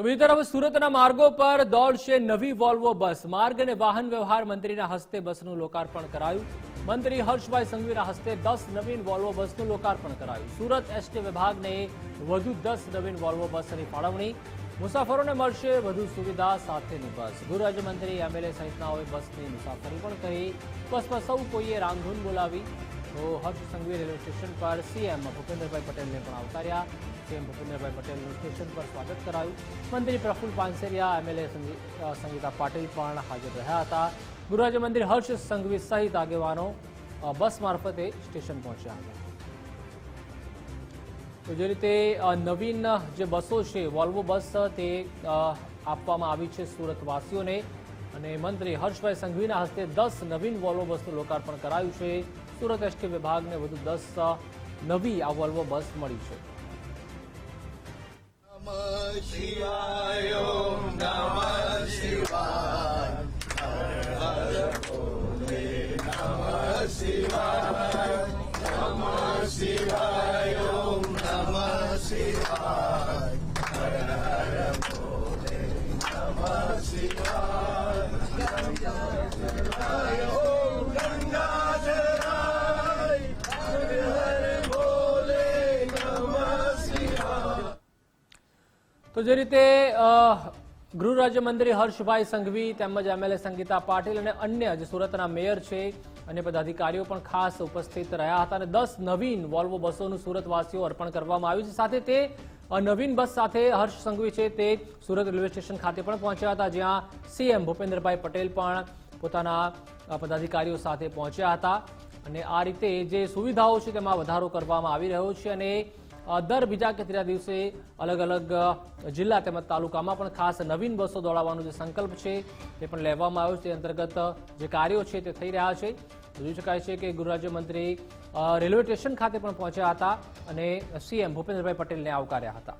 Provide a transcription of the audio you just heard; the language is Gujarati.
તો બીજી તરફ સુરતના માર્ગો પર દોડશે નવી વોલ્વો બસ. માર્ગ અને વાહન વ્યવહાર મંત્રીના હસ્તે બસનું લોકાર્પણ કરાયું. મંત્રી હર્ષભાઈ સંઘવીના હસ્તે દસ નવીન વોલ્વો બસનું લોકાર્પણ કરાયું. સુરત એસટી વિભાગને વધુ દસ નવીન વોલ્વો બસની ફાળવણી. મુસાફરોને મળશે વધુ સુવિધા સાથેની બસ. ગૃહ રાજ્યમંત્રી એમએલએ સહિતનાઓએ બસની મુસાફરી પણ કરી. બસમાં સૌ કોઈએ રાંધૂન બોલાવી. તો હર્ષ સંઘવી રેલવે સ્ટેશન પર સીએમ ભૂપેન્દ્રભાઈ પટેલને પણ આવકાર્યા. સીએમ ભૂપેન્દ્રભાઈ પટેલનું સ્ટેશન પર સ્વાગત કરાયું. મંત્રી પ્રફુલ્લ પાનસેરિયા એમએલએ સંગીતા પાટીલ પણ હાજર રહ્યા હતા. ગૃહરાજ્યમંત્રી હર્ષ સંઘવી સહિત આગેવાનો બસ મારફતે સ્ટેશન પહોંચ્યા હતા. તો જે રીતે નવીન જે બસો છે, વોલ્વો બસ તે આપવામાં આવી છે સુરતવાસીઓને. અને મંત્રી હર્ષભાઈ સંઘવીના હસ્તે દસ નવીન વોલ્વો બસનું લોકાર્પણ કરાયું છે સુરત એસટી વિભાગને વધુ દસ નવી આ વોલ્વો બસ મળી છે તો જે રીતે ગૃહ રાજ્યમંત્રી હર્ષભાઈ સંઘવી તેમજ એમએલએ સંગીતા પાટીલ અને અન્ય જે સુરતના મેયર છે અને પદાધિકારીઓ પણ ખાસ ઉપસ્થિત રહ્યા હતા અને દસ નવીન વોલ્વો બસોનું સુરતવાસીઓ અર્પણ કરવામાં આવ્યું છે. સાથે તે નવીન બસ સાથે હર્ષ સંઘવી છે તે સુરત રેલવે સ્ટેશન ખાતે પણ પહોંચ્યા હતા, જ્યાં સીએમ ભૂપેન્દ્રભાઈ પટેલ પણ પોતાના પદાધિકારીઓ સાથે પહોંચ્યા હતા. અને આ રીતે જે સુવિધાઓ છે તેમાં વધારો કરવામાં આવી રહ્યો છે અને દર બીજા કે ત્રીજા દિવસે અલગ અલગ જિલ્લા તેમજ તાલુકામાં પણ ખાસ નવીન બસો દોડાવવાનો જે સંકલ્પ છે તે પણ લેવામાં આવ્યો છે. તે અંતર્ગત જે કાર્યો છે તે થઈ રહ્યા છે. જોઈ શકાય છે કે ગૃહરાજ્યમંત્રી રેલવે સ્ટેશન ખાતે પણ પહોંચ્યા હતા અને સીએમ ભૂપેન્દ્રભાઈ પટેલને આવકાર્યા હતા.